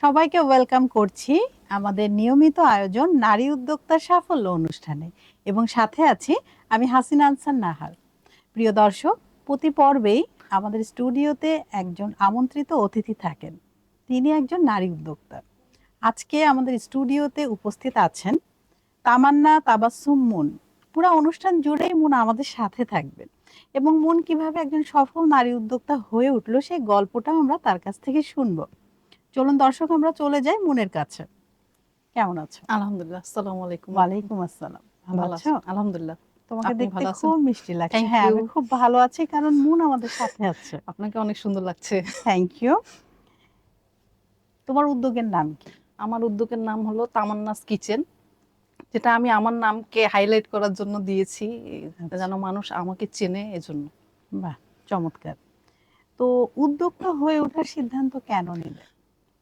সবাইকে ওয়েলকাম করছি আমাদের নিয়মিত আয়োজন নারী উদ্যোক্তার সাফল্য অনুষ্ঠানে। এবং সাথে আছি আমি হাসিনা আনসার নাহার। প্রিয় দর্শক, প্রতি পর্বেই আমাদের স্টুডিওতে একজন আমন্ত্রিত অতিথি থাকেন। তিনি একজন নারী উদ্যোক্তা। আজকে আমাদের স্টুডিওতে উপস্থিত আছেন তামান্না তাবাসসুম মুন। পুরো অনুষ্ঠান জুড়েই মুন আমাদের সাথে থাকবেন। এবং মুন কীভাবে একজন সফল নারী উদ্যোক্তা হয়ে উঠল সেই গল্পটা আমরা তার কাছ থেকে শুনব। চলুন দর্শক আমরা চলে যাই মুনের কাছে। কেমন আছো? আলহামদুলিল্লাহ আসসালামু আলাইকুম। ওয়ালাইকুম আসসালাম। ভালো আছো? আলহামদুলিল্লাহ। তোমাকে দেখতে খুব মিষ্টি লাগছে। হ্যাঁ আমি খুব ভালো আছি কারণ মুন আমাদের সাথে আছে। আপনাকে অনেক সুন্দর লাগছে। থ্যাংক ইউ তোমার উদ্যোগের নাম কি? আমার উদ্যোগের নাম হলো তামান্নাস কিচেন যেটা আমি আমার নামকে হাইলাইট করার জন্য দিয়েছি আচ্ছা। যেন মানুষ আমাকে চেনে এজন্য। বাহ চমৎকার। তো উদ্যোক্তা হয়ে ওঠার সিদ্ধান্ত কেন নিলে?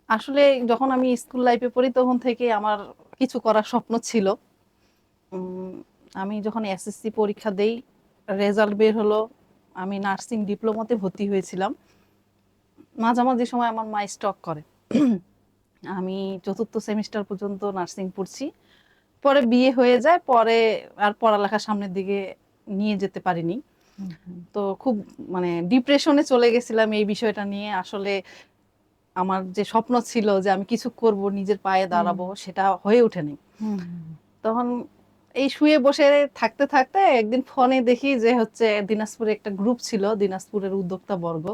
আসলে যখন আমি স্কুল লাইফে পড়ি তখন থেকে আমার কিছু করার স্বপ্ন ছিল। আমি যখন এসএসসি পরীক্ষা দেই রেজাল্ট বের হলো আমি নার্সিং ডিপ্লোমাতে ভর্তি হয়েছিলাম। মাঝামাঝি সময় আমার মা স্টক করে। আমি চতুর্থ সেমিস্টার পর্যন্ত নার্সিং পড়ছি। পরে বিয়ে হয়ে যায় পরে আর পড়ালেখা সামনের দিকে নিয়ে যেতে পারিনি। তো খুব মানে ডিপ্রেশনে চলে গেছিলাম এই বিষয়টা নিয়ে। আসলে আমার যে স্বপ্ন ছিল যে আমি কিছু করব নিজের পায়ে দাঁড়াবো সেটা হয়ে ওঠেনি। তখন এই শুয়ে বসে থাকতে থাকতে একদিন ফোনে দেখি যে হচ্ছে দিনাজপুরে একটা গ্রুপ ছিল দিনাজপুরের উদ্যোক্তা বর্গ।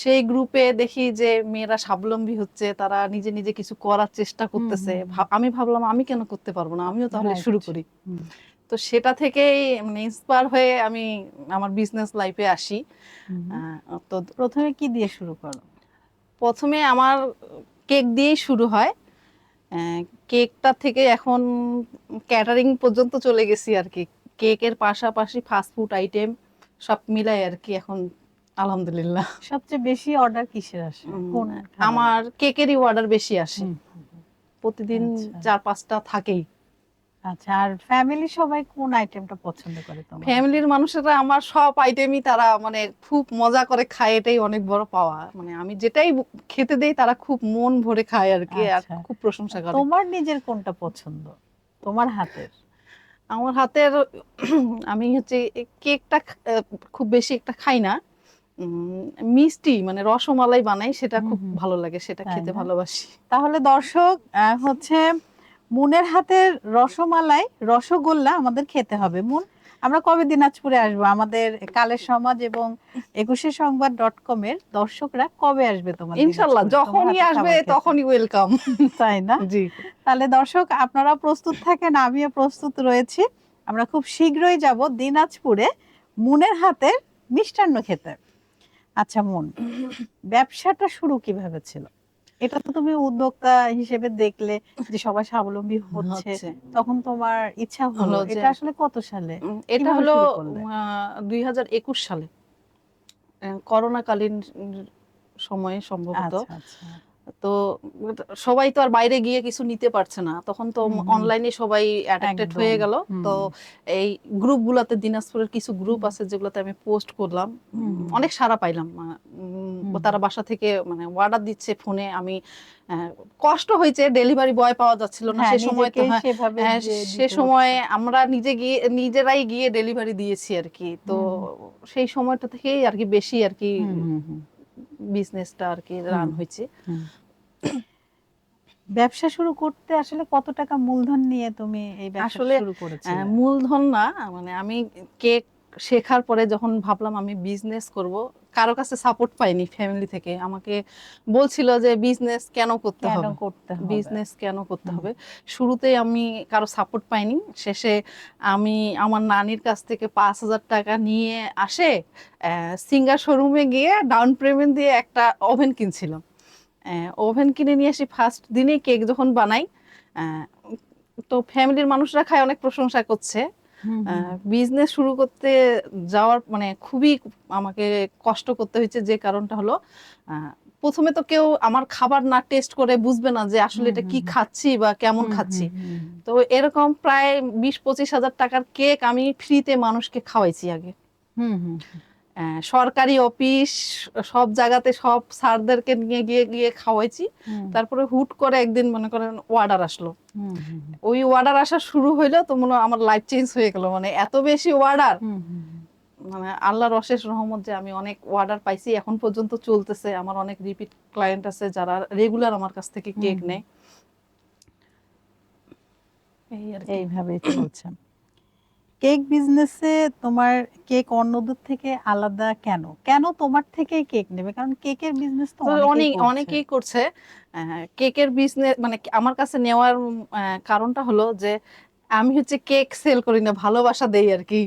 সেই গ্রুপে দেখি যে মেয়েরা স্বাবলম্বী হচ্ছে তারা নিজে নিজে কিছু করার চেষ্টা করতেছে। আমি ভাবলাম আমি কেন করতে পারব না? আমিও তাহলে শুরু করি। তো সেটা থেকেই মানে ইন্সপায়ার হয়ে আমি আমার বিজনেস লাইফে আসি। তো প্রথমে কি দিয়ে শুরু করো প্রথমে আমার কেক দিয়েই শুরু হয়। কেকটা থেকে এখন ক্যাটারিং পর্যন্ত চলে গেছি আর কি। কেকের পাশাপাশি ফাস্ট ফুড আইটেম সব মিলাই আর কি এখন আলহামদুলিল্লাহ। সবচেয়ে বেশি অর্ডার কিসের আসে? আমার কেকেরই অর্ডার বেশি আসে। প্রতিদিন আচ্ছা। চার পাঁচটা থাকেই। আচ্ছা আর ফ্যামিলি সবাই কোন আইটেমটা পছন্দ করে তোমার? ফ্যামিলির মানুষেরা আমার সব আইটেমই তারা মানে খুব মজা করে খায় এটাই অনেক বড় পাওয়া। মানে আমি যেটাই খেতে দেই তারা খুব মন ভরে খায় আর কি আর আচ্ছা। খুব প্রশংসা করে। তোমার নিজের কোনটা পছন্দ? তোমার হাতের? আমার হাতের আমি হচ্ছে কেকটা খুব বেশি একটা খাই না। মিষ্টি মানে রসমালাই বানাই সেটা খুব। ভালো লাগে সেটা খেতে ভালোবাসি। তাহলে দর্শক হচ্ছে মুনের হাতের রসমালাই রসগোল্লা আমাদের খেতে হবে। মুন আমরা কবে দিনাজপুরে আসব? আমাদের কালের সমাজ এবং একুশে সংবাদ ডট কম এর দর্শকরা কবে আসবে তোমার ইনশাল্লাহ যখনই আসবে তখনই ওয়েলকাম তাই না? জি। তাহলে দর্শক আপনারা প্রস্তুত থাকেন আমিও প্রস্তুত রয়েছি। আমরা খুব শীঘ্রই যাব দিনাজপুরে মুনের হাতের মিষ্টান্ন খেতে। আচ্ছা মুন ব্যবসাটা শুরু কীভাবে ছিল? এটা তো তুমি উদ্যোক্তা হিসেবে দেখলে যে সবাই স্বাবলম্বী হচ্ছে। তখন তোমার ইচ্ছা হলো। এটা আসলে কত সালে? এটা হলো দুই হাজার একুশ সালে। করোনা কালীন সময়ে সম্ভবত। আচ্ছা আচ্ছা। তো সবাই তো আর বাইরে গিয়ে কিছু নিতে পারছে না। তখন তো। অনলাইনে সবাই অ্যাডাক্টেড হয়ে গেল। তো এই গ্রুপগুলোতে দিনাজপুরের কিছু গ্রুপ আছে যেগুলোতে আমি পোস্ট করলাম। অনেক সাড়া পাইলাম। তারা বাসা থেকে মানে অর্ডার দিচ্ছে ফোনে আমি কষ্ট হয়েছে। ডেলিভারি বয় পাওয়া যাচ্ছিল না। হ্যাঁ, সে সময় তো হ্যাঁ, হ্যাঁ, সে সময় আমরা নিজে গিয়ে নিজেরাই গিয়ে ডেলিভারি দিয়েছি আর কি। তো সেই সময়টা থেকেই আর কি বেশি আর কি। বিজনেসটা আর কি রান হয়েছে। ব্যবসা শুরু করতে আসলে কত টাকা মূলধন নিয়ে তুমি এই ব্যবসা আসলে, শুরু করেছিলে? মূলধন না মানে আমি কেক শেখার পরে যখন ভাবলাম আমি বিজনেস করব কারও কাছে সাপোর্ট পাইনি ফ্যামিলি থেকে। আমাকে বলছিল যে বিজনেস কেন করতে হবে? বিজনেস কেন করতে হবে? শুরুতেই আমি কারও সাপোর্ট পাইনি। শেষে আমি আমার নানির কাছ থেকে পাঁচ হাজার টাকা নিয়ে আসে সিঙ্গার শোরুমে গিয়ে ডাউন পেমেন্ট দিয়ে একটা ওভেন কিনছিলাম। ওভেন কিনে নিয়ে আসি ফার্স্ট দিনে কেক যখন বানাই তো ফ্যামিলির মানুষরা খায় অনেক প্রশংসা করছে। বিজনেস শুরু করতে যাওয়ার মানে খুবই আমাকে কষ্ট করতে হয়েছে যে কারণটা হলো আহ, প্রথমে তো কেউ আমার খাবার না টেস্ট করে বুঝবে না যে আসলে এটা কি খাচ্ছি বা কেমন খাচ্ছি। তো এরকম প্রায় বিশ পঁচিশ হাজার টাকার কেক আমি ফ্রিতে মানুষকে খাওয়াইছি আগে। হুম, হুম, সরকারি অফিস সব জায়গাতে সব স্যারদেরকে নিয়ে গিয়ে গিয়ে খাওয়াইছি। তারপরে হুট করে একদিন মনে করেন অর্ডার আসলো। ওই অর্ডার আসা শুরু হইল তো মনে আমার লাইফ চেঞ্জ হয়ে গেল। মানে এত বেশি অর্ডার হুম। মানে আল্লাহর অশেষ রহমত যে আমি অনেক অর্ডার পাইছি এখন পর্যন্ত চলতেছে। আমার অনেক রিপিট ক্লায়েন্ট আছে যারা রেগুলার আমার কাছ থেকে কেক। নেয়। এই আর কি। এইভাবেই চলছে। কেক বিজনেসে তোমার কেক অন্যদের থেকে আলাদা কেন? কেন তোমার থেকে কেক নেবে? কারণ কেকের বিজনেস তো অনেক অনেকেই করছে। কেকের বিজনেস মানে আমার কাছে নেওয়ার কারণটা হলো যে আমি হচ্ছে কেক সেল করি না ভালোবাসা দেই আর কি।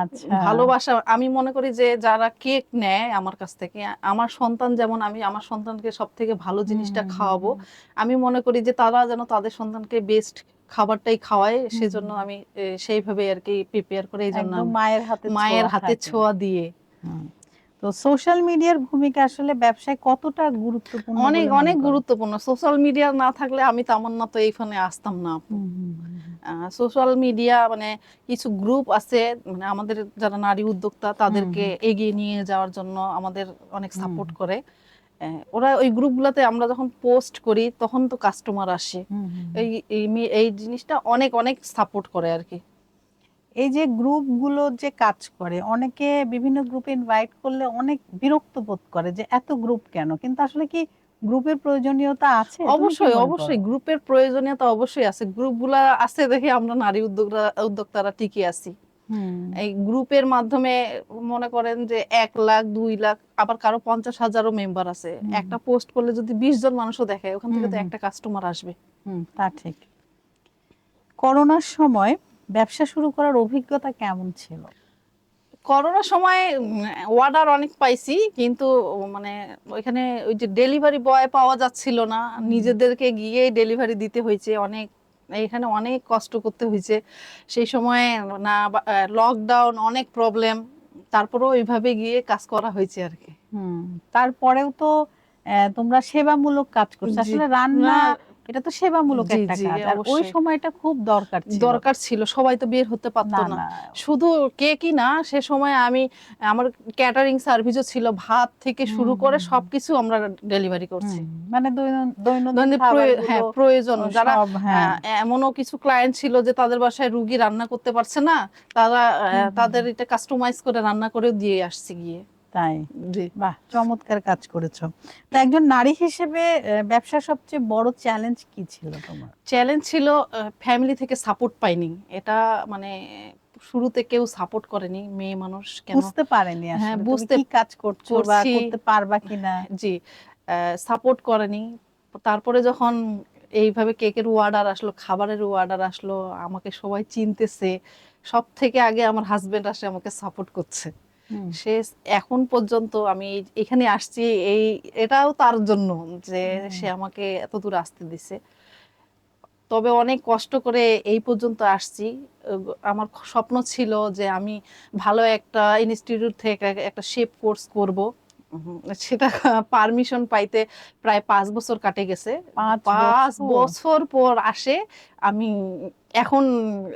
আচ্ছা। ভালোবাসা আমি মনে করি যে যারা কেক নেয় আমার কাছ থেকে আমার সন্তান যেমন আমি আমার সন্তানকে সব থেকে ভালো জিনিসটা খাওয়াবো। আমি মনে করি যে তারা যেন তাদের সন্তানকে বেস্ট খাবারটাই খাওয়ায় সেজন্য আমি সেইভাবে আর কি প্রিপেয়ার করে এই জন্য মায়ের হাতে মায়ের হাতে ছোঁয়া দিয়ে। তো সোশ্যাল মিডিয়ার ভূমিকা আসলে ব্যবসায় কতটা গুরুত্বপূর্ণ অনেক অনেক গুরুত্বপূর্ণ। সোশ্যাল মিডিয়া না থাকলে আমি তামান্না তো এইখানে আসতাম না। সোশ্যাল মিডিয়া মানে কিছু গ্রুপ আছে মানে আমাদের যারা নারী উদ্যোক্তা তাদেরকে এগিয়ে নিয়ে যাওয়ার জন্য আমাদের অনেক সাপোর্ট করে। ওরা ওই গ্রুপগুলোতে আমরা যখন পোস্ট করি তখন তো কাস্টমার আসে। এই এই জিনিসটা অনেক অনেক সাপোর্ট করে আর কি। এই যে গ্রুপগুলো যে কাজ করে অনেকে বিভিন্ন গ্রুপে ইনভাইট করলে অনেক বিরক্ত বোধ করে যে এত গ্রুপ কেন? কিন্তু আসলে কি গ্রুপের প্রয়োজনীয়তা আছে? অবশ্যই অবশ্যই। গ্রুপের প্রয়োজনীয়তা অবশ্যই আছে। গ্রুপগুলা আছে দেখে আমরা নারী উদ্যোক্তা উদ্যোক্তারা টিকে আছি। এই গ্রুপের মাধ্যমে মনে করেন যে এক লাখ দুই লাখ আবার কারও পঞ্চাশ হাজারও মেম্বার আছে। একটা পোস্ট করলে যদি বিশ জন মানুষও দেখে ওখান থেকে তো। একটা কাস্টমার আসবে। তা ঠিক। করোনার সময় ব্যবসা শুরু করার অভিজ্ঞতা কেমন ছিল? করোনার সময় অর্ডার অনেক পাইছি কিন্তু মানে ওইখানে ওই যে ডেলিভারি বয় পাওয়া যাচ্ছিল না। নিজেদেরকে গিয়ে ডেলিভারি দিতে হয়েছে অনেক। এখানে অনেক কষ্ট করতে হয়েছে। সেই সময় না লকডাউন অনেক প্রবলেম তারপরেও এইভাবে গিয়ে কাজ করা হয়েছে আর কি। হুম, তারপরেও তো আহ, তোমরা সেবামূলক কাজ করছ। আসলে রান্না এটা তো সেবামূলক একটা কাজ। আর ওই সময়টা খুব দরকার ছিল। দরকার ছিল সবাই তো বের হতে পারতো না শুধু কে কি না সে সময় আমি আমার ক্যাটারিং সার্ভিসও ছিল ভাত থেকে শুরু করে সবকিছু আমরা ডেলিভারি করছি। মানে দৈন- দৈনন্দিন দৈনিক হ্যাঁ প্রয়োজন। যারা হ্যাঁ। এমনও কিছু ক্লায়েন্ট ছিল যে তাদের বাসায় রুগী রান্না করতে পারছে না তারা তাদের এটা কাস্টমাইজ করে রান্না করে দিয়ে আসছে গিয়ে। তাই? জি। বাহ চমৎকার কাজ করেছ। তো একজন নারী হিসেবে আহ, ব্যবসার সবচেয়ে বড় চ্যালেঞ্জ কি ছিল তোমার? চ্যালেঞ্জ ছিল ফ্যামিলি থেকে সাপোর্ট পাইনি এটা মানে শুরুতে কেউ সাপোর্ট করেনি মেয়ে মানুষ কেন? বুঝতে পারেনি আসলে। হ্যাঁ, বুঝতে কি কাজ করছ বা করতে পারবা কিনা? জি সাপোর্ট করেনি। তারপরে যখন এইভাবে কেকের অর্ডার আসলো খাবারের অর্ডার আসলো আমাকে সবাই চিনতেছে। সব থেকে আগে আমার হাজবেন্ড আসে আমাকে সাপোর্ট করছে। সে এখন পর্যন্ত আমি এখানে আসছি এই এটাও তার জন্য যে সে আমাকে এত দূর আসতে দিছে। তবে অনেক কষ্ট করে এই পর্যন্ত আসছি। আমার স্বপ্ন ছিল যে আমি ভালো একটা ইনস্টিটিউট থেকে একটা শেপ কোর্স করব। সেটা পারমিশন পাইতে প্রায় পাঁচ বছর কাটে গেছে। পাঁচ বছর? পর আসে আমি এখন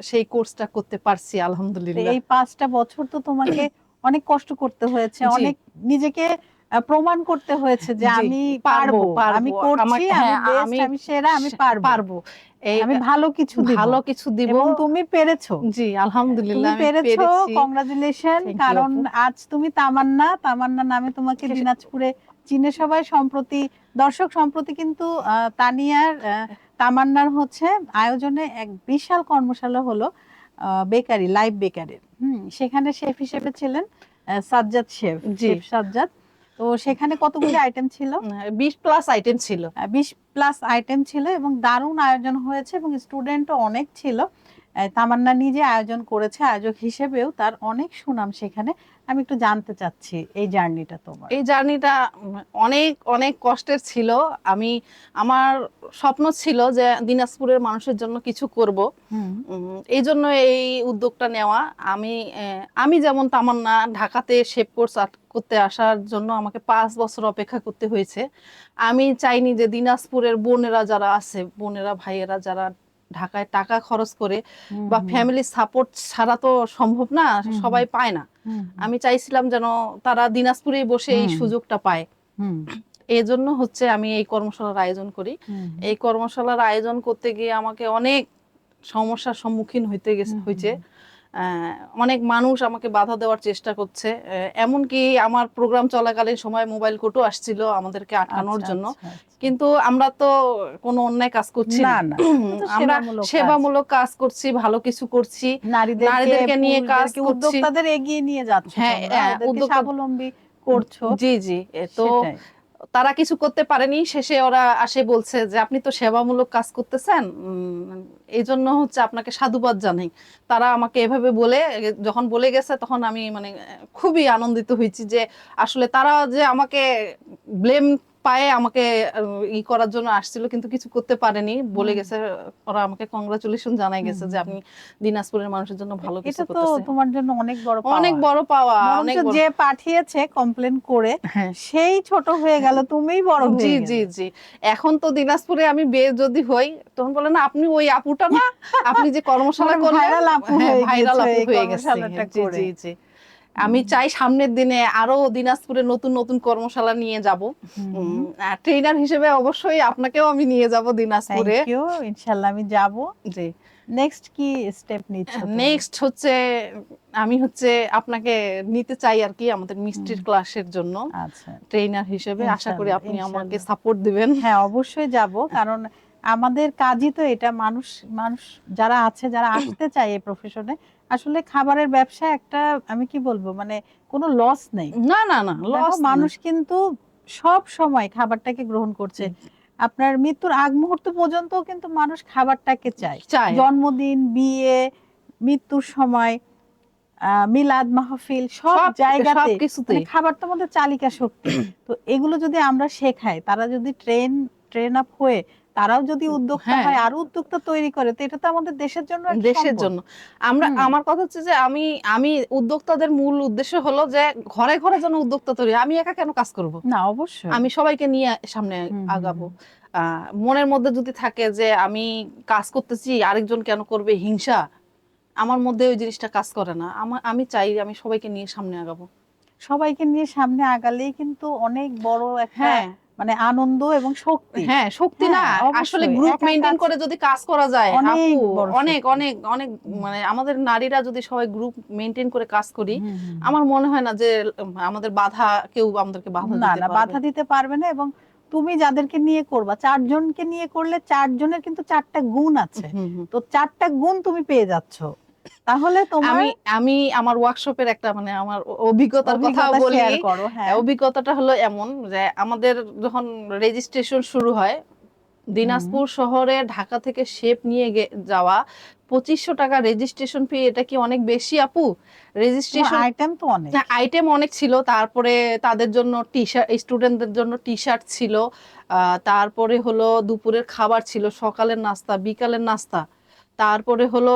সেই কোর্সটা করতে পারছি আলহামদুলিল্লাহ। এই পাঁচটা বছর তো তোমাকে অনেক কষ্ট করতে হয়েছে অনেক নিজেকে প্রমাণ করতে হয়েছে যে আমি পারব। আমি করছি আমি হ্যাঁ, আমি- আমি সেরা আমি পারব। পারব। আমি ভালো কিছু ভালো কিছু দিব। এবং তুমি পেরেছ। জি আলহামদুলিল্লাহ তুমি আমি পেরেছ কংগ্রাচুলেশন কারণ আজ তুমি তামান্না তামান্না নামে তোমাকে দিনাজপুরে চিনে সবাই সম্প্রতি দর্শক সম্প্রতি কিন্তু তানিয়ার তামান্নার হচ্ছে আয়োজনে এক বিশাল কর্মশালা হলো। বেকারি লাইভ বেকারির হুম সেখানে শেফ হিসেবে ছিলেন সাজ্জাদ শেফ জি। শেফ সাজ্জাদ। তো সেখানে কতগুলি আইটেম ছিল? বিশ প্লাস আইটেম ছিল। বিশ প্লাস আইটেম ছিল এবং দারুণ আয়োজন হয়েছে এবং স্টুডেন্টও অনেক ছিল। তামান্না নিজে আয়োজন করেছে আয়োজক হিসেবেও তার অনেক সুনাম সেখানে। আমি একটু জানতে চাচ্ছি এই জার্নিটা তোমার। এই জার্নিটা অনেক অনেক কষ্টের ছিল। আমি আমার স্বপ্ন ছিল যে দিনাজপুরের মানুষের জন্য কিছু করব। এই জন্য এই উদ্যোগটা নেওয়া। আমি আমি যেমন তামান্না ঢাকাতে শেপ কোর্স করতে আসার জন্য আমাকে পাঁচ বছর অপেক্ষা করতে হয়েছে। আমি চাইনি যে দিনাজপুরের বোনেরা যারা আছে বোনেরা ভাইয়েরা যারা ঢাকায় টাকা খরচ করে বা ফ্যামিলি সাপোর্ট ছাড়া তো সম্ভব না সবাই পায় না। আমি চাইছিলাম যেন তারা দিনাজপুরে বসে এই সুযোগটা পায়। এই জন্য হচ্ছে আমি এই কর্মশালার আয়োজন করি। এই কর্মশালার আয়োজন করতে গিয়ে আমাকে অনেক সমস্যার সম্মুখীন হইতে গেছে হয়েছে অনেক মানুষ আমাকে বাধা দেওয়ার চেষ্টা করছে এমনকি আমার প্রোগ্রাম চলাকালীন সময় মোবাইল কোর্টও আসছিল আমাদেরকে আটকানোর আচ্ছা, জন্য আচ্ছা, আচ্ছা। কিন্তু আমরা তো কোনো অন্যায় কাজ করছি না আমরা সেবামূলক কাজ। করছি ভালো কিছু করছি নারীদেরকে নিয়ে কাজ। উদ্যোক্তাদের এগিয়ে নিয়ে যাচ্ছে হ্যাঁ, হ্যাঁ, স্বাবলম্বী করছ জি জি তো। তারা কিছু করতে পারেনি। শেষে ওরা আসে বলছে যে, আপনি তো সেবামূলক কাজ করতেছেন এই জন্য হচ্ছে আপনাকে সাধুবাদ জানাই। তারা আমাকে এভাবে বলে, যখন বলে গেছে তখন আমি মানে খুবই আনন্দিত হয়েছি যে, আসলে তারা যে আমাকে ব্লেম পায়ে আমাকে ই করার জন্য আসছিল কিন্তু কিছু করতে পারেনি। বলে গেছে ওরা আমাকে কংগ্রাচুলেশন জানাই গেছে যে। আপনি দিনাজপুরের মানুষের জন্য ভালো কিছু এটা তো তোমার জন্য অনেক বড় অনেক বড় পাওয়া অনেক যে পাঠিয়েছে কমপ্লেন করে হ্যাঁ। সেই ছোট হয়ে গেল তুমিই বড় হয়ে জি জি জি। এখন তো দিনাজপুরে আমি বিয়ে যদি হই তখন বলে না আপনি ওই আপুটা না আপনি যে কর্মশালা মানে করলেন viral আপু হ্যাঁ, হয়ে গেছো। জি। জি জি। আমি চাই সামনের দিনে আরও দিনাজপুরে নতুন নতুন কর্মশালা নিয়ে যাব। ট্রেনার হিসেবে অবশ্যই আপনাকেও আমি নিয়ে যাব দিনাজপুরে। ইনশাআল্লাহ আমি যাব। জি। নেক্সট কি স্টেপ নিচ্ছ নেক্সট হচ্ছে আমি হচ্ছে আপনাকে নিতে চাই আর কি আমাদের মিষ্টির ক্লাসের জন্য। আচ্ছা। ট্রেনার হিসেবে আশা করি আপনি আমাকে সাপোর্ট দিবেন। হ্যাঁ অবশ্যই যাব কারণ আমাদের কাজই তো এটা। মানুষ মানুষ যারা আছে যারা আসতে চায় এই প্রফেশনে আসলে খাবারের ব্যবসা একটা আমি কি বলব মানে কোনো লস নেই। না না না লস মানুষ কিন্তু সব সময় খাবারটাকে গ্রহণ করছে। আপনার মৃত্যুর আগ মুহূর্ত পর্যন্ত কিন্তু মানুষ খাবারটাকে চায়। জন্মদিন বিয়ে মৃত্যুর সময় মিলাদ মাহফিল সব জায়গাতে। সবকিছুতেই। মানে খাবার তো আমাদের চালিকা শক্তি। তো এগুলো যদি আমরা শেখাই তারা যদি ট্রেন ট্রেন আপ হয়ে তারাও যদি উদ্যোক্তা হ্যাঁ। হয় আরও উদ্যোক্তা তৈরি করে তো এটা তো আমাদের দেশের জন্য দেশের জন্য। আমরা আমার কথা হচ্ছে যে আমি আমি উদ্যোক্তাদের মূল উদ্দেশ্য হলো যে ঘরে ঘরে যেন উদ্যোক্তা তৈরি আমি একা কেন কাজ করব? না অবশ্যই। আমি সবাইকে নিয়ে সামনে আগাবো। মনের মধ্যে যদি থাকে যে আমি কাজ করতেছি আরেকজন কেন করবে? হিংসা। আমার মধ্যে ওই জিনিসটা কাজ করে না। আমার আমি চাই আমি সবাইকে নিয়ে সামনে আগাবো। সবাইকে নিয়ে সামনে আগালেই কিন্তু অনেক বড় একটা হ্যাঁ। মানে আনন্দ এবং শক্তি। হ্যাঁ শক্তি না। হ্যাঁ, আসলে গ্রুপ কাজ- করে যদি কাজ করা যায় আপু অনেক অনেক অনেক মানে আমাদের নারীরা যদি সবাই গ্রুপ মেনটেন করে কাজ করি। আমার মনে হয় না যে আমাদের বাধা কেউ আমাদেরকে বাধা না দিতে না বাধা দিতে পারবে না এবং তুমি যাদেরকে নিয়ে করবা চারজনকে নিয়ে করলে চারজনের কিন্তু চারটা গুণ আছে। তো চারটা গুণ তুমি পেয়ে যাচ্ছ। তাহলে তোমার আমি আমি আমার ওয়ার্কশপের একটা মানে আমার অভিজ্ঞতার কথা বলি। করো হ্যাঁ। অভিজ্ঞতাটা হলো এমন যে আমাদের যখন রেজিস্ট্রেশন শুরু হয় দিনাজপুর শহরে ঢাকা থেকে শেপ নিয়ে যাওয়া পঁচিশশো টাকা রেজিস্ট্রেশন ফি এটা কি অনেক বেশি আপু? রেজিস্ট্রেশন আইটেম তো অনেক। আইটেম অনেক ছিল তারপরে তাদের জন্য টি শার্ট স্টুডেন্টদের জন্য টি শার্ট ছিল আহ, তারপরে হলো দুপুরের খাবার ছিল সকালের নাস্তা বিকালের নাস্তা তারপরে হলো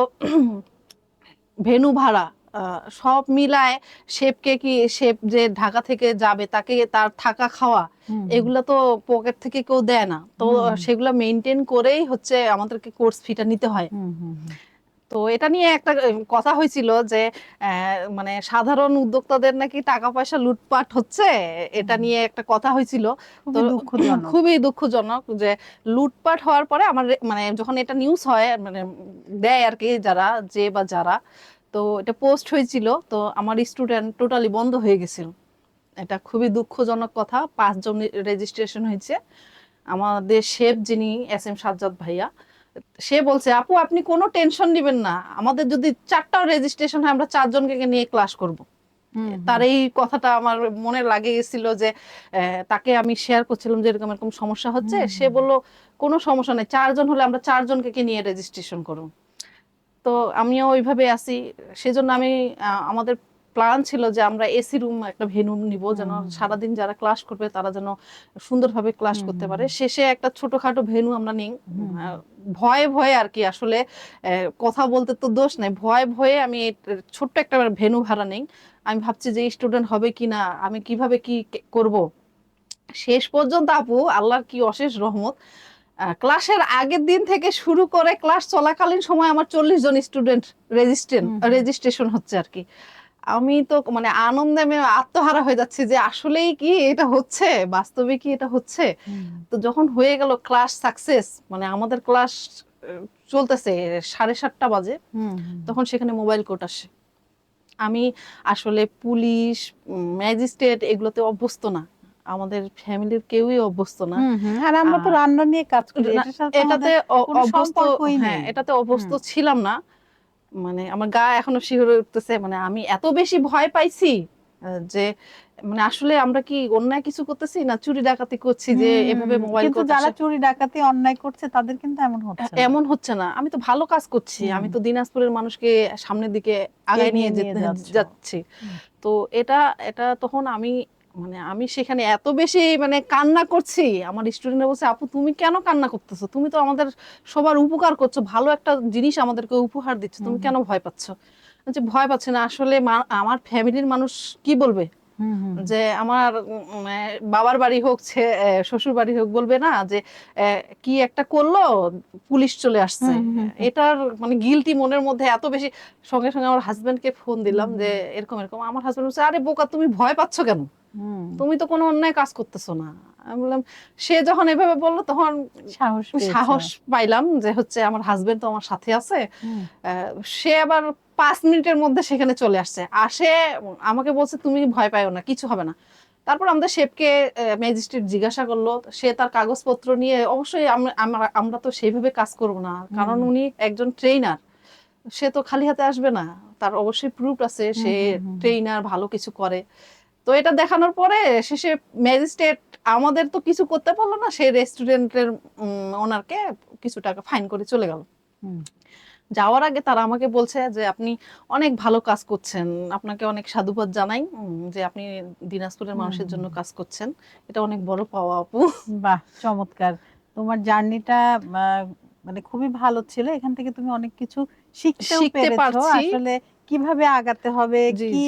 ভেনু ভাড়া আহ, সব মিলায় শেপকে কি শেপ যে ঢাকা থেকে যাবে তাকে তার থাকা খাওয়া এগুলো তো পকেট থেকে কেউ দেয় না। তো সেগুলো মেনটেন করেই হচ্ছে আমাদেরকে কোর্স ফিটা নিতে হয়। তো এটা নিয়ে একটা কথা হয়েছিল যে মানে সাধারণ উদ্যোক্তাদের নাকি টাকা পয়সা লুটপাট হচ্ছে এটা নিয়ে একটা কথা হয়েছিল। খুবই তো দুঃখজনক। খুবই দুঃখজনক যে লুটপাট হওয়ার পরে আমার মানে যখন এটা নিউজ হয় মানে দেয় আর কি যারা যে বা যারা তো এটা পোস্ট হয়েছিল তো আমার স্টুডেন্ট টোটালি বন্ধ হয়ে গেছিল। এটা খুবই দুঃখজনক কথা পাঁচজন রেজিস্ট্রেশন হয়েছে। আমাদের শেফ যিনি এস এম সাজ্জাদ ভাইয়া সে বলছে আপু আপনি কোনো টেনশন নেবেন না। আমাদের যদি চারটাও রেজিস্ট্রেশন হয় আমরা চারজনকে নিয়ে ক্লাস করব। তার এই কথাটা আমার মনে লাগে গেছিল যে তাকে আমি শেয়ার করছিলাম যে এরকম এরকম সমস্যা হচ্ছে। সে বলল কোনো সমস্যা নেই। চারজন হলে আমরা চারজনকে কে নিয়ে রেজিস্ট্রেশন করব? তো আমিও ওইভাবে আছি। সেজন্য আমি আমাদের প্ল্যান ছিল যে আমরা এসি রুম একটা ভেনু নিব যেন সারাদিন যারা ক্লাস করবে তারা যেন সুন্দরভাবে ক্লাস করতে পারে। শেষে একটা ছোটখাটো ভেনু আমরা নিই। ভয়ে ভয়ে আর কি আসলে কথা বলতে তো দোষ নাই। ভয়ে ভয়ে আমি ছোট্ট একটা ভেনু ভাড়া নেই। আমি ভাবছি যে স্টুডেন্ট হবে কিনা আমি কীভাবে কি কে- করব? শেষ পর্যন্ত আপু আল্লাহর কি অশেষ রহমত ক্লাসের আগের দিন থেকে শুরু করে ক্লাস চলাকালীন সময় আমার চল্লিশ জন স্টুডেন্ট রেজিস্ট্রেন। রেজিস্ট্রেশন হচ্ছে আর কি। আমি তো মানে আনন্দে আমি আত্মহারা হয়ে যাচ্ছি যে আসলেই কি এটা হচ্ছে? বাস্তবে কি এটা হচ্ছে? তো যখন হয়ে গেল ক্লাস সাকসেস মানে আমাদের ক্লাস চলতেছে সাড়ে সাতটা বাজে। তখন সেখানে মোবাইল কোর্ট আসে। আমি আসলে পুলিশ ম্যাজিস্ট্রেট এগুলোতে অভ্যস্ত না। আমাদের ফ্যামিলির কেউই অভ্যস্ত না। আর আমরা তো রান্না নিয়ে কাজ করি। সাথে এটাতে অভ্যস্ত হ্যাঁ এটাতে অভ্যস্ত ছিলাম না। মানে আমার গা এখনও শিহরে উঠতেছে মানে আমি এত বেশি ভয় পাইছি যে মানে আসলে আমরা কি অন্যায় কিছু করতেছি না চুরি ডাকাতি করছি যে এভাবে মোবাইল কিন্তু যারা চুরি ডাকাতি অন্যায় করছে তাদের কিন্তু এমন হচ্ছে এমন হচ্ছে না। আমি তো ভালো কাজ করছি আমি তো দিনাজপুরের মানুষকে সামনের দিকে আগায় নিয়ে যেতে যাচ্ছি। তো এটা এটা তখন আমি মানে আমি সেখানে এত বেশি মানে কান্না করছি। আমার স্টুডেন্টরা বলছে আপু তুমি কেন কান্না করতেছো? তুমি তো আমাদের সবার উপকার করছ। ভালো একটা জিনিস আমাদেরকে উপহার দিচ্ছ। তুমি কেন ভয় পাচ্ছ? যে ভয় পাচ্ছে না। আসলে আমার ফ্যামিলির মানুষ কি বলবে। যে আমার বাবার বাড়ি হোক শ্বশুর বাড়ি হোক বলবে না যে কি একটা করল? পুলিশ চলে আসছে। এটার মানে গিলটি মনের মধ্যে এত বেশি সঙ্গে সঙ্গে আমার হাজবেন্ডকে ফোন দিলাম যে এরকম এরকম। আমার হাজবেন্ড বলছে আরে বোকা তুমি ভয় পাচ্ছ কেন। তুমি তো কোনো অন্যায় কাজ করতেছো না। আমি বললাম সে যখন এভাবে বলল তখন সাহস সাহস পাইলাম যে হচ্ছে আমার হাজবেন্ড তো আমার সাথে আছে। সে আবার পাঁচ মিনিটের মধ্যে সেখানে চলে আসছে। আসে আমাকে বলছে তুমি ভয় পাইও না কিছু হবে না। তারপর আমাদের শেফকে ম্যাজিস্ট্রেট জিজ্ঞাসা করল। সে তার কাগজপত্র নিয়ে অবশ্যই আমরা- আমরা তো সেইভাবে কাজ করব না। কারণ উনি একজন ট্রেনার সে তো খালি হাতে আসবে না। তার অবশ্যই প্রুফ আছে। সে। ট্রেনার ভালো কিছু করে। তো এটা দেখানোর পরে শেষে ম্যাজিস্ট্রেট আমাদের তো কিছু করতে পারল না সে রেস্টুরেন্টের ওনারকে কিছু টাকা ফাইন করে চলে গেল। যাওয়ার আগে তারা আমাকে বলছে যে আপনি অনেক ভালো কাজ করছেন। আপনাকে অনেক সাধুবাদ জানাই যে আপনি দিনাজপুরের মানুষের জন্য কাজ করছেন। এটা অনেক বড় পাওয়া আপু। বাহ চমৎকার। তোমার জার্নিটা মানে খুবই ভালো ছিল। এখান থেকে তুমি অনেক কিছু শিখতে পারছি। আসলে কীভাবে আগাতে হবে কি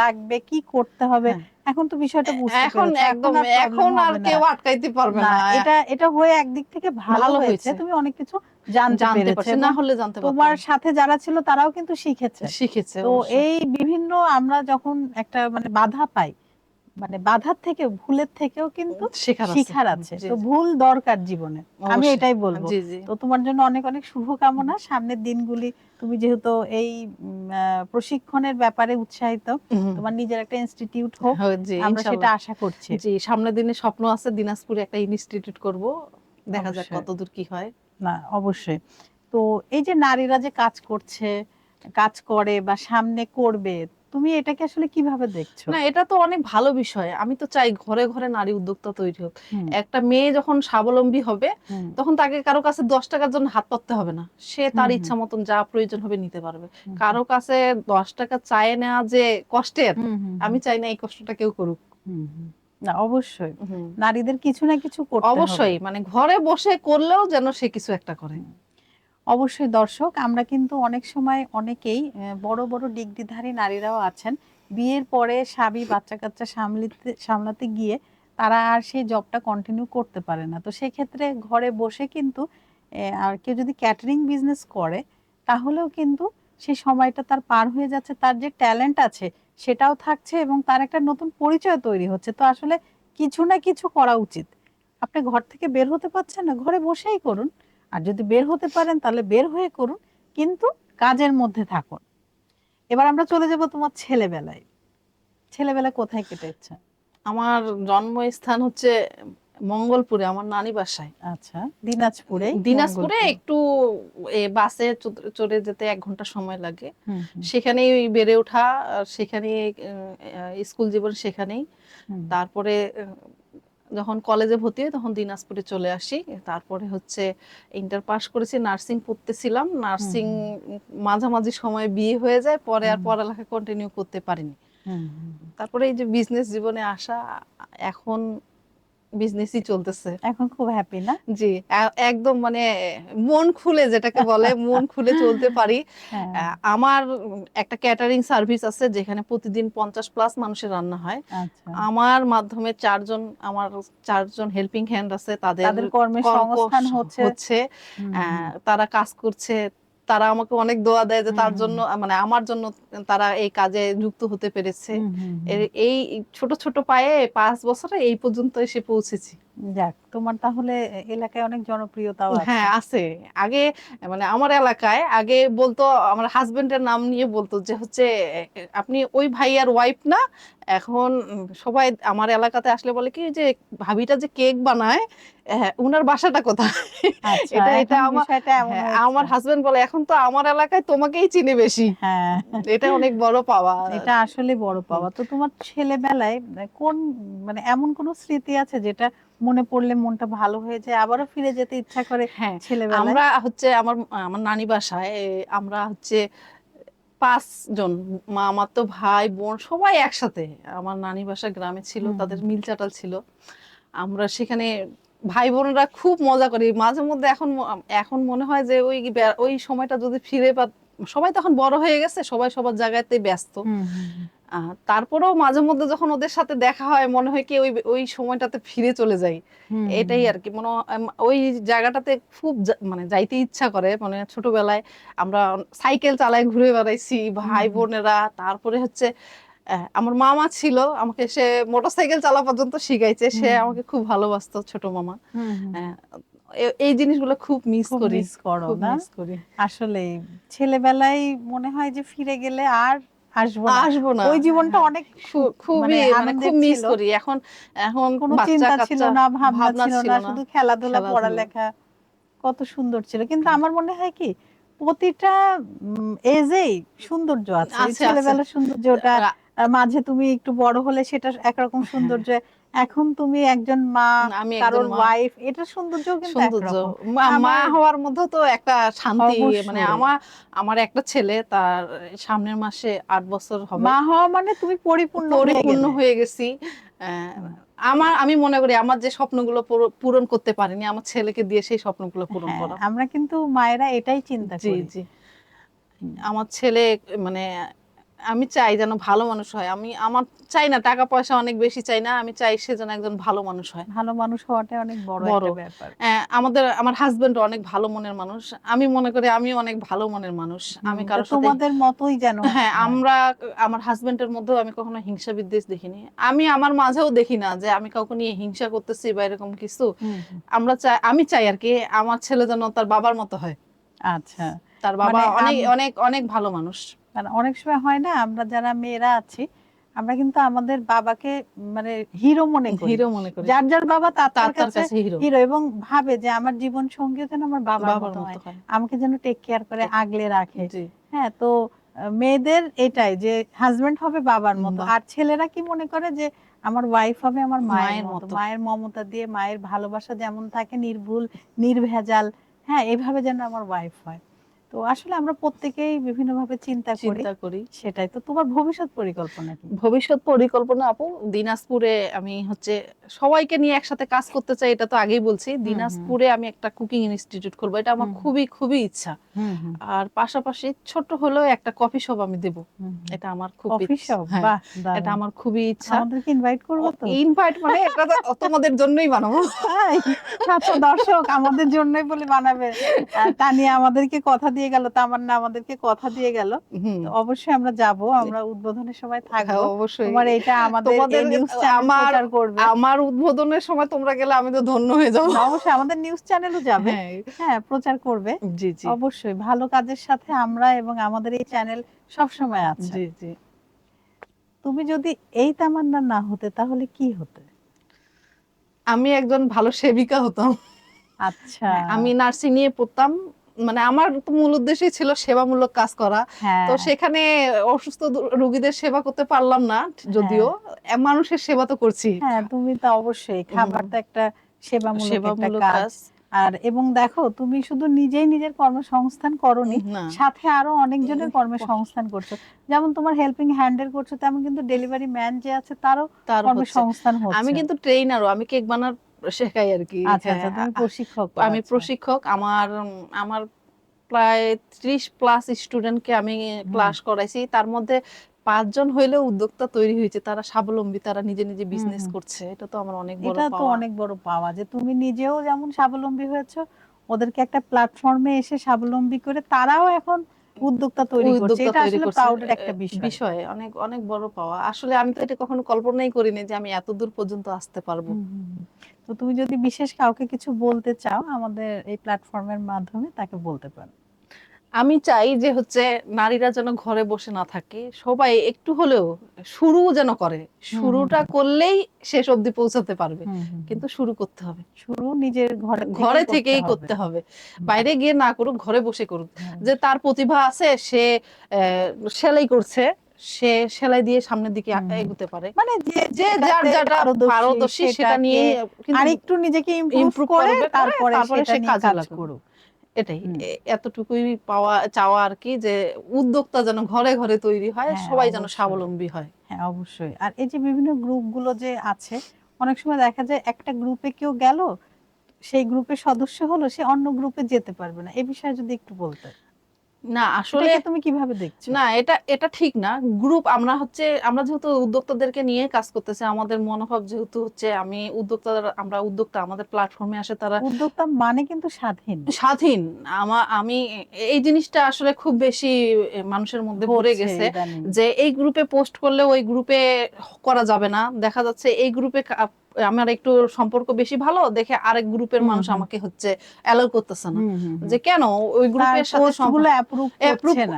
লাগবে কি করতে হবে হ্যাঁ। এখন তো বিষয়টা বুঝতে এখন একদম এখন আর কেউ আটকাইতে পারবে না এটা এটা হয়ে একদিক থেকে ভালো হয়েছে। তুমি অনেক কিছু জানতে জানতে পেরেছ। না হলে জানতে তোমার সাথে যারা ছিল তারাও কিন্তু শিখেছে। শিখেছে তো এই বিভিন্ন আমরা যখন একটা মানে বাধা পাই মানে বাধার থেকে ভুলের থেকেও কিন্তু শেখার আছে। তো ভুল দরকার জীবনে। আমি। এটাই বলব। তো তোমার জন্য অনেক অনেক শুভকামনা। সামনের দিনগুলি তুমি যেহেতু এই প্রশিক্ষণের ব্যাপারে উৎসাহিত তোমার নিজের একটা ইনস্টিটিউট হোক হ্যাঁ, আমরা সেটা আশা করছি। জি সামনের দিনে স্বপ্ন আছে দিনাজপুরে একটা ইনস্টিটিউট করব। দেখা যাক কতদূর কি হয়। না অবশ্যই। তো এই যে নারীরা যে কাজ করছে কাজ করে বা সামনে করবে তুমি এটাকে আসলে কীভাবে দেখছ? না এটা তো অনেক ভালো বিষয়। আমি তো চাই ঘরে ঘরে নারী উদ্যোক্তা তৈরি হোক। একটা মেয়ে যখন স্বাবলম্বী হবে তখন তাকে কারও কাছে দশ টাকার জন্য হাত পাততে হবে না। সে তার। ইচ্ছা মতন যা প্রয়োজন হবে নিতে পারবে। কারও কাছে দশ টাকা চায় নেওয়া যে কষ্টের আমি চাই না এই কষ্টটা কেউ করুক। না অবশ্যই। নারীদের কিছু না কিছু অবশ্যই মানে ঘরে বসে করলেও যেন সে কিছু একটা করে। অবশ্যই দর্শক, আমরা কিন্তু অনেক সময় অনেকেই বড় বড় ডিগ্রিধারী নারীরাও আছেন। বিয়ের পরে স্বামী বাচ্চা কাচ্চা সামলিতে, সামলাতে গিয়ে তারা আর সেই জবটা কন্টিনিউ করতে পারে না। তো সেক্ষেত্রে ঘরে বসে কিন্তু আর কেউ যদি ক্যাটারিং বিজনেস করে, তাহলেও কিন্তু সেই সময়টা তার পার হয়ে যাচ্ছে, তার যে ট্যালেন্ট আছে সেটাও থাকছে এবং তার একটা নতুন পরিচয় তৈরি হচ্ছে। তো আসলে কিছু না কিছু করা উচিত। আপনি ঘর থেকে বের হতে পারছেন না, ঘরে বসেই করুন। আর যদি বের হতে পারেন তাহলে বের হয়ে করুন কিন্তু কাজের মধ্যে থাকুন। এবার আমরা চলে যাব তোমার ছেলেবেলায়। ছেলেবেলা কোথায় কেটেছে আমার জন্মস্থান হচ্ছে মঙ্গলপুরে আমার নানি বাসায়। আচ্ছা দিনাজপুরে দিনাজপুরে একটু বাসে চড়ে যেতে এক ঘণ্টা সময় লাগে। সেখানেই বেড়ে ওঠা সেখানে স্কুল জীবন সেখানেই। তারপরে যখন কলেজে ভর্তি হই তখন দিনাজপুরে চলে আসি। তারপরে হচ্ছে ইন্টার পাস করেছি নার্সিং পড়তেছিলাম। নার্সিং মাঝামাঝি সময় বিয়ে হয়ে যায় পরে আর পড়ালেখা কন্টিনিউ করতে পারিনি। তারপরে এই যে বিজনেস জীবনে আসা এখন বিজনেসই চলতেছে। এখন খুব হ্যাপি না? জি একদম মানে মন খুলে যেটাকে বলে মন খুলে চলতে পারি। হ্যাঁ, আমার একটা ক্যাটারিং সার্ভিস আছে যেখানে প্রতিদিন পঞ্চাশ প্লাস মানুষের রান্না হয়। আচ্ছা। আমার মাধ্যমে চারজন আমার চারজন হেল্পিং হ্যান্ড আছে তাদের তাদের কর্মের সংস্থান হচ্ছে। তারা কাজ করছে তারা আমাকে অনেক দোয়া দেয় যে তার জন্য মানে আমার জন্য তারা এই কাজে যুক্ত হতে পেরেছে। এই ছোট ছোট পায়ে পাঁচ বছরে এই পর্যন্ত এসে পৌঁছেছি। যাক তোমার তাহলে এলাকায় অনেক জনপ্রিয়তাও আছে। হ্যাঁ আছে। আগে মানে আমার এলাকায় আগে বলতো আমার হাজবেন্ডের নাম নিয়ে বলতো যে হচ্ছে আপনি ওই ভাইয়ার ওয়াইফ না এখন সবাই আমার এলাকাতে আসলে বলে কি যে ভাবিটা যে কেক বানায় হ্যাঁ, উনার বাসাটা কোথায়? আচ্ছা এটা- এটা আমার- হ্যাঁ। আমার হাজবেন্ড বলে এখন তো আমার এলাকায় তোমাকেই চিনে বেশি। হ্যাঁ। এটা অনেক বড় পাওয়া। এটা আসলে বড় পাওয়া। তো তোমার ছেলেবেলায় কোন মানে এমন কোন স্মৃতি আছে যেটা মনে পড়লে মনটা ভালো হয়ে যায় আবারও ফিরে যেতে ইচ্ছা করে হ্যাঁ ছেলেবেলায়। আমরা হচ্ছে আমার আমার নানি বাসায় আমরা হচ্ছে পাঁচজন মা আমার তো ভাই বোন সবাই একসাথে। আমার নানি বাসা গ্রামে ছিল তাদের মিল চাটাল ছিল। আমরা সেখানে ভাই বোনরা খুব মজা করি। মাঝে মধ্যে এখন এখন মনে হয় যে ওই ওই সময়টা যদি ফিরে পা সবাই তখন বড় হয়ে গেছে সবাই সবার জায়গাতে ব্যস্ত। তারপরেও মাঝে মধ্যে যখন ওদের সাথে দেখা হয় মনে হয় কি ওই ওই সময়টাতে ফিরে চলে যাই। এটাই। আর কি। মনে হয়, ওই জায়গাটাতে খুব মানে যাইতে ইচ্ছা করে। মানে ছোটবেলায় আমরা সাইকেল চালায় ঘুরে বেড়াইছি ভাই বোনেরা। তারপরে হচ্ছে আমার মামা ছিল। আমাকে সে মোটরসাইকেল চালা পর্যন্ত শিখাইছে। সে আমাকে খুব ভালোবাসতো ছোট মামা। এই জিনিসগুলো খুব মিস করি। মিস করি আসলে ছেলেবেলায় মনে হয় যে ফিরে গেলে আর আসব আসব না ওই জীবনটা অনেক খুবই মানে মানে খুব মিস করি এখন এখন কোনো চিন্তা ছিল না ভাবনা ছিল না। শুধু খেলাধুলা। পড়ালেখা কত সুন্দর ছিল কিন্তু আমার মনে হয় কি প্রতিটা এজেই সৌন্দর্য আছে। ছেলেবেলার সৌন্দর্যটা মাঝে তুমি একটু বড় হলে সেটা একরকম সৌন্দর্য। এখন তুমি একজন মা আমি কারোর ওয়াইফ এটা সৌন্দর্য কিন্তু সৌন্দর্য। মা হওয়ার মধ্যে তো একটা শান্তি মানে আমার আমার একটা ছেলে তার সামনের মাসে আট বছর হবে। মা হওয়া মানে তুমি পরিপূর্ণ হয়ে পরিপূর্ণ হয়ে গেছি। আমার আমি মনে করি আমার যে স্বপ্নগুলো পুরো- পূরণ করতে পারিনি আমার ছেলেকে দিয়ে সেই স্বপ্নগুলো পূরণ হ্যাঁ, করা। আমরা কিন্তু মায়েরা এটাই চিন্তা জি করি। জি। আমার ছেলে মানে আমি চাই যেন ভালো মানুষ হয়। আমি আমার চাই না টাকা পয়সা অনেক বেশি চাই না আমি চাই সে যেন একজন ভালো মানুষ হয়। ভালো মানুষ হওয়াটা অনেক বড় বড়। একটা ব্যাপার আমাদের আমার হাজবেন্ড অনেক ভালো মনের মানুষ। আমি মনে করি আমি অনেক ভালো মনের মানুষ। আমি সাথে তোমাদের মতোই যেন হ্যাঁ আমরা আমার হাজবেন্ডের মধ্যেও আমি কখনো হিংসা বিদ্বেষ দেখিনি। আমি আমার মাঝেও দেখি না যে আমি কাউকে নিয়ে হিংসা করতেছি বা এরকম কিছু। আমরা চাই আমি চাই আর কি আমার ছেলে যেন তার বাবার মতো হয়। আচ্ছা। তার বাবা মানে অনেক অনেক অনেক ভালো মানুষ। কারণ অনেক সময় হয় না আমরা যারা মেয়েরা আছি আমরা কিন্তু আমাদের বাবাকে মানে হিরো মনে করি। হিরো মনে করি। যার যার বাবা তার তার কাছে হিরো এবং ভাবে যে আমার জীবন সঙ্গী যেন আমার বাবার মতো হয়। আমাকে যেন টেক কেয়ার করে আগলে রাখে। হ্যাঁ তো মেয়েদের এটাই যে হাজবেন্ড হবে বাবার মতো। আর ছেলেরা কি মনে করে যে আমার ওয়াইফ হবে আমার মায়ের মতো। মতো। মায়ের মমতা দিয়ে মায়ের ভালোবাসা যেমন থাকে নির্ভুল নির্ভেজাল হ্যাঁ এইভাবে যেন আমার ওয়াইফ হয়। তো আসলে আমরা প্রত্যেকেই বিভিন্ন ভাবে চিন্তা করি। চিন্তা করি। সেটাই তো। তোমার ভবিষ্যৎ পরিকল্পনা কি? ভবিষ্যৎ পরিকল্পনা আপু দিনাজপুরে আমি হচ্ছে সবাইকে নিয়ে একসাথে কাজ করতে চাই এটা তো আগেই বলছি। দিনাজপুরে আমি একটা কুকিং ইনস্টিটিউট করব এটা আমার খুবই খুবই ইচ্ছা। আর পাশাপাশি ছোট হলেও একটা কফি শপ আমি দেব। এটা আমার খুব অফিস ইচ্ছা। হ্যাঁ, বাহ এটা আমার খুবই ইচ্ছা। আমাদেরকে ইনভাইট করব তো? ইনভাইট মানে এটা তো তোমাদের জন্যই বানাবো? আচ্ছা দর্শক আমাদের জন্যই বলে বানাবে। তানিয়া আমাদেরকে কথা দিয়ে গেল তামান্না আমাদেরকে কথা দিয়ে গেল। অবশ্যই আমরা যাব আমরা উদ্বোধনের সময় হ্যাঁ, থাকব অবশ্যই। তোমার এটা আমাদের নিউজ আমার- চ্যানেল করবে। আমার উদ্বোধনের সময় তোমরা গেলে আমি তো ধন্য হয়ে যাব। অবশ্যই আমাদের নিউজ চ্যানেলও যাবে। হ্যাঁ। হ্যাঁ প্রচার করবে। জি জি। অবশ্যই ভালো কাজের সাথে আমরা এবং আমাদের এই চ্যানেল সব সময় আছে। জি জি। তুমি যদি এই তামান্না না হতে তাহলে কি হতে? আমি একজন ভালো সেবিকা হতাম। আচ্ছা। আমি নার্সিং নিয়ে পড়তাম মানে আমার তো মূল উদ্দেশ্যই ছিল সেবামূলক কাজ করা। হ্যাঁ। তো সেখানে অসুস্থ রোগীদের সেবা করতে পারলাম না যদিও। মানুষের সেবা তো করছি। হ্যাঁ তুমি তো অবশ্যই। খাবার তো একটা সেবামূলক কাজ। আর এবং দেখো তুমি শুধু নিজেই নিজের কর্মসংস্থান করনি সাথে আরও অনেকজনের কর্মসংস্থান করছ। যেমন তোমার হেল্পিং হ্যান্ডের করছ তেমন কিন্তু ডেলিভারি ম্যান যে আছে তারও তার কর্মসংস্থান হচ্ছে। আমি কিন্তু ট্রেইনারও আমি কেক বানার শেখাই আর কি আচ্ছা আচ্ছা হ্যাঁ, তুমি প্রশিক্ষক আমি আচ্ছা। প্রশিক্ষক। আমার আমার প্রায় ত্রিশ প্লাস স্টুডেন্টকে আমি ক্লাস করাইছি। তার মধ্যে পাঁচজন হইলেও উদ্যোক্তা তৈরি হয়েছে। তারা স্বাবলম্বী তারা নিজে নিজে বিজনেস করছে। এটা তো আমার অনেক বড় এটা তো পাওয়া। অনেক বড় পাওয়া যে তুমি নিজেও যেমন স্বাবলম্বী হয়েছো ওদেরকে একটা প্ল্যাটফর্মে এসে স্বাবলম্বী করে তারাও এখন উদ্যোক্তা তৈরি করছে। এটা আসলে প্রাউডের একটা বিষয়। অনেক অনেক বড় পাওয়া। আসলে আমি তো এটা কখনো কল্পনাই করিনি যে আমি এত দূর পর্যন্ত আসতে পারব। তো তুমি যদি বিশেষ কাউকে কিছু বলতে চাও আমাদের এই প্ল্যাটফর্মের মাধ্যমে তাকে বলতে পারো। আমি চাই যে হচ্ছে নারীরা যেন ঘরে বসে না থাকে সবাই একটু হলেও শুরু যেন করে। শুরুটা করলেই শেষ অবধি পৌঁছাতে পারবে। কিন্তু শুরু করতে হবে। শুরু নিজের ঘরে ঘরে থেকেই করতে হবে। বাইরে গিয়ে না করুক ঘরে বসে করুক। যে তার প্রতিভা আছে সে সেলাই করছে সে সেলাই দিয়ে সামনের দিকে। এগোতে পারে। মানে যে যে যার যেটা পারদর্শী সেটা নিয়ে আর একটু নিজেকে ইমপ্রুভ করে তারপরে সে কাজ। করুক। এটাই। এতটুকুই পাওয়া চাওয়া আর কি যে উদ্যোক্তা যেন ঘরে ঘরে তৈরি হয় হ্যাঁ, সবাই যেন স্বাবলম্বী হয়। হ্যাঁ অবশ্যই। আর এই যে বিভিন্ন গ্রুপগুলো যে আছে অনেক সময় দেখা যায় একটা গ্রুপে কেউ গেল সেই গ্রুপের সদস্য হলো সে অন্য গ্রুপে যেতে পারবে না। এ বিষয়ে যদি একটু বলতে না আসলে তুমি কীভাবে দেখছ? না এটা এটা ঠিক না। গ্রুপ আমরা হচ্ছে আমরা যেহেতু উদ্যোক্তাদেরকে নিয়ে কাজ করতেছি আমাদের মনোভাব যেহেতু হচ্ছে আমি উদ্যোক্তা আমরা উদ্যোক্তা আমাদের প্ল্যাটফর্মে আসে তারা উদ্যোক্তা মানে কিন্তু স্বাধীন। স্বাধীন। আমা আমি এই জিনিসটা আসলে খুব বেশি মানুষের মধ্যে ভরে গেছে যে এই গ্রুপে পোস্ট করলে ওই গ্রুপে করা যাবে না। দেখা যাচ্ছে এই গ্রুপে আমার একটু সম্পর্ক বেশি ভালো দেখে আরেক গ্রুপের মানুষ আমাকে হচ্ছে অ্যালাউ করতেছে না। যে কেন? ওই গ্রুপের সাথে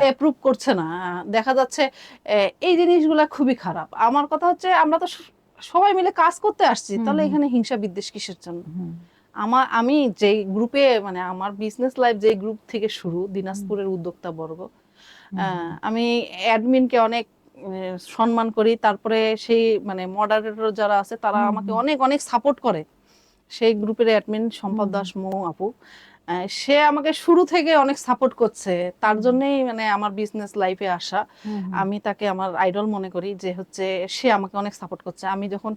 অ্যাপ্রুভ করছে না। দেখা যাচ্ছে এই জিনিসগুলা খুবই খারাপ। আমার কথা হচ্ছে আমরা তো সবাই মিলে কাজ করতে আসছি তাহলে এখানে হিংসা বিদ্বেষ কিসের জন্য? আমার আমি যেই গ্রুপে মানে আমার বিজনেস লাইফ যেই গ্রুপ থেকে শুরু দিনাজপুরের উদ্যোক্তা বর্গ আমি অ্যাডমিনকে অনেক সম্মান করি তারপরে সেই মানে মডারেটর যারা আছে তারা আমাকে অনেক অনেক সাপোর্ট করে। সেই গ্রুপের অ্যাডমিন সম্পদ দাস মৌ আপু সে আমাকে শুরু থেকে অনেক সাপোর্ট করছে। তার জন্যই মানে আমার বিজনেস লাইফে আসা। আমি তাকে আমার আইডল মনে করি যে হচ্ছে সে আমাকে অনেক সাপোর্ট করছে। আমি যখন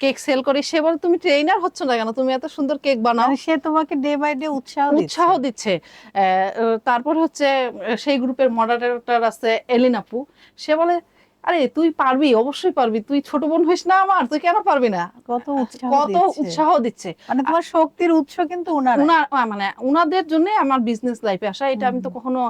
কেক সেল করি সে বলে তুমি ট্রেনার হচ্ছ না কেন? তুমি এত সুন্দর কেক বানাও। মানে সে তোমাকে ডে বাই ডে উৎসাহ উৎসাহ দিচ্ছে। তারপর হচ্ছে সেই গ্রুপের মডারেটর আছে এলিন আপু। সে বলে আরে তুই পারবি অবশ্যই পারবি। তুই ছোট বোন হইস না আমার তুই কেন পারবি না? কত কত উৎসাহ দিচ্ছে। মানে তোমার শক্তির উৎস কিন্তু উনার মানে উনাদের জন্য আমার বিজনেস লাইফে আসা। এটা আমি তো কখনো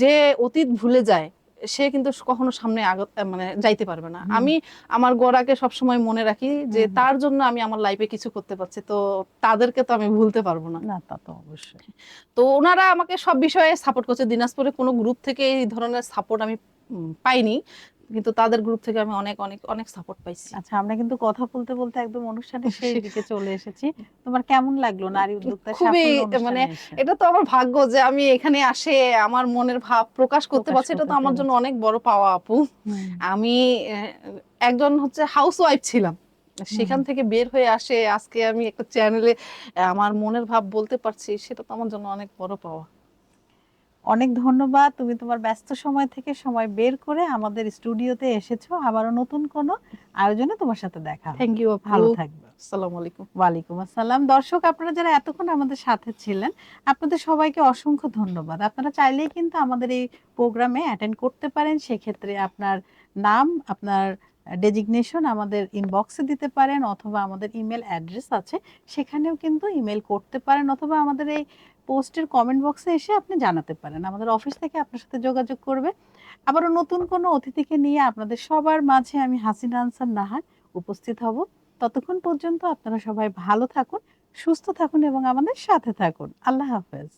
যে অতীত ভুলে যায় সে কিন্তু কখনো সামনে আগত মানে যাইতে পারবে না। আমি আমার গোড়াকে সবসময় মনে রাখি যে তার জন্য আমি আমার লাইফে কিছু করতে পারছি তো তাদেরকে তো আমি ভুলতে পারব না। না তা তো অবশ্যই। তো ওনারা আমাকে সব বিষয়ে সাপোর্ট করছে। দিনাজপুরে কোনো গ্রুপ থেকে এই ধরনের সাপোর্ট আমি পাইনি। কিন্তু তাদের গ্রুপ থেকে আমি অনেক অনেক অনেক সাপোর্ট পাইছি। আচ্ছা আমরা কিন্তু কথা বলতে বলতে একদম অনুষ্ঠানের সেই দিকে চলে এসেছি। তোমার কেমন লাগল নারী উদ্যোক্তা খুবই, মানে এটা তো আমার ভাগ্য যে আমি এখানে আসে আমার মনের ভাব প্রকাশ করতে পারছি। এটা তো আমার জন্য অনেক বড় পাওয়া আপু। আমি একজন হচ্ছে হাউস ওয়াইফ ছিলাম। সেখান থেকে বের হয়ে আসে আজকে আমি একটা চ্যানেলে আমার মনের ভাব বলতে পারছি সেটা তো আমার জন্য অনেক বড় পাওয়া। অনেক ধন্যবাদ। তুমি তোমার ব্যস্ত সময় থেকে সময় বের করে আমাদের স্টুডিওতে এসেছ। আবারও নতুন কোনো আয়োজনে তোমার সাথে দেখা থ্যাংক ইউ ভালো থাকবে। আসসালামু আলাইকুম। ওয়ালাইকুম আসসালাম। দর্শক আপনারা যারা এতক্ষণ আমাদের সাথে ছিলেন আপনাদের সবাইকে অসংখ্য ধন্যবাদ। আপনারা চাইলেই কিন্তু আমাদের এই প্রোগ্রামে অ্যাটেন্ড করতে পারেন। সেক্ষেত্রে আপনার নাম আপনার ডেজিগনেশন আমাদের ইনবক্সে দিতে পারেন অথবা আমাদের ইমেল অ্যাড্রেস আছে। সেখানেও কিন্তু ইমেল করতে পারেন অথবা আমাদের এই পোস্টের কমেন্ট বক্সে এসে আপনি জানাতে পারেন। আমাদের অফিস থেকে আপনার সাথে যোগাযোগ করবে। আবারও নতুন কোনো অতিথিকে নিয়ে আপনাদের সবার মাঝে আমি হাসিনা আনসার নাহার উপস্থিত হব। ততক্ষণ পর্যন্ত আপনারা সবাই ভালো থাকুন, সুস্থ থাকুন এবং আমাদের সাথে থাকুন। আল্লাহ হাফেজ।